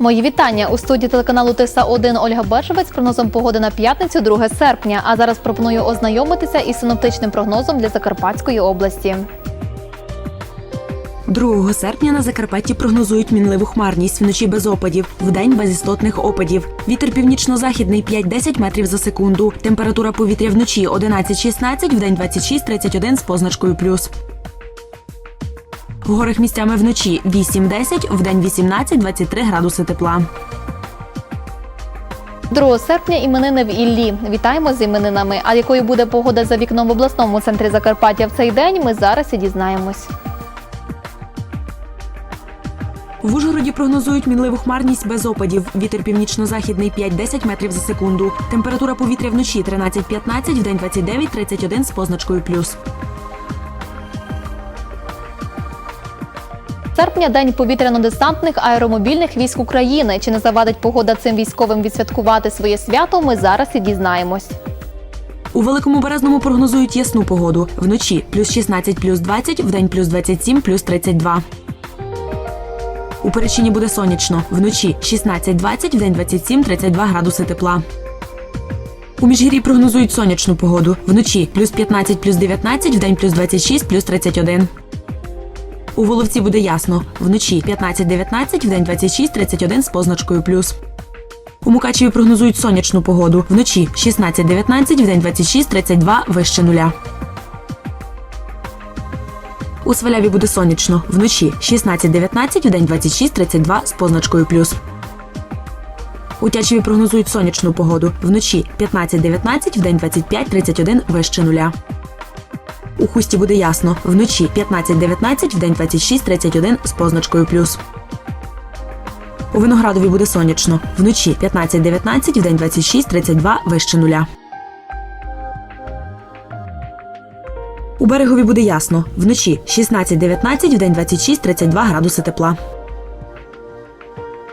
Мої вітання у студії телеканалу Тиса 1 Ольга Бешевець з прогнозом погоди на п'ятницю, 2 серпня. А зараз пропоную ознайомитися із синоптичним прогнозом для Закарпатської області. 2 серпня на Закарпатті прогнозують мінливу хмарність вночі без опадів, вдень без істотних опадів. Вітер північно-західний 5-10 метрів за секунду. Температура повітря вночі 11-16, вдень 26-31 з позначкою плюс. В горах місцями вночі 8-10, вдень 18-23 градуси тепла. 2 серпня іменини в Іллі. Вітаємо з іменинами. А якою буде погода за вікном в обласному центрі Закарпаття в цей день? Ми зараз і дізнаємось. В Ужгороді прогнозують мінливу хмарність без опадів. Вітер північно-західний 5-10 метрів за секунду. Температура повітря вночі 13-15, вдень 29-31 з позначкою плюс. Серпня день повітряно-десантних аеромобільних військ України. Чи не завадить погода цим військовим відсвяткувати своє свято? Ми зараз і дізнаємось. У великому березному прогнозують ясну погоду. Вночі плюс 16, плюс 20, вдень плюс 27, плюс 32. У Перечині буде сонячно. Вночі 16-20, вдень 27-32 градуси тепла. У Міжгір'ї прогнозують сонячну погоду. Вночі плюс 15, плюс 19, вдень плюс 26, плюс 31. У Воловці буде ясно. Вночі 15-19, вдень 26-31 з позначкою плюс. У Мукачеві прогнозують сонячну погоду. Вночі 16-19, вдень 26-32 вище нуля. У Сваляві буде сонячно. Вночі 16-19, вдень 26-32 з позначкою плюс. У Тячеві прогнозують сонячну погоду. Вночі 15-19, вдень 25-31 вище нуля. У Хусті буде ясно. Вночі 15-19, вдень 26-31 з позначкою плюс. У Виноградові буде сонячно. Вночі 15-19, вдень 26-32 вище нуля. У берегові буде ясно. Вночі 16-19, вдень 26-32 градуси тепла.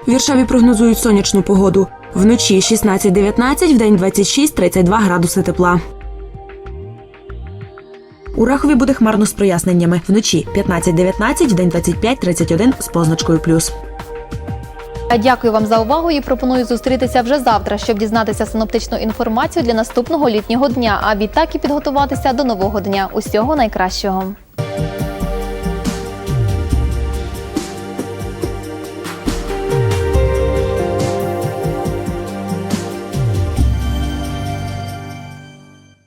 Віршаві прогнозують сонячну погоду. Вночі 16-19, вдень 26-32 градуси тепла. У Рахові буде хмарно з проясненнями. Вночі 15-19, день 25-31 з позначкою плюс. Дякую вам за увагу і пропоную зустрітися вже завтра, щоб дізнатися синоптичну інформацію для наступного літнього дня. А відтак і підготуватися до нового дня. Усього найкращого.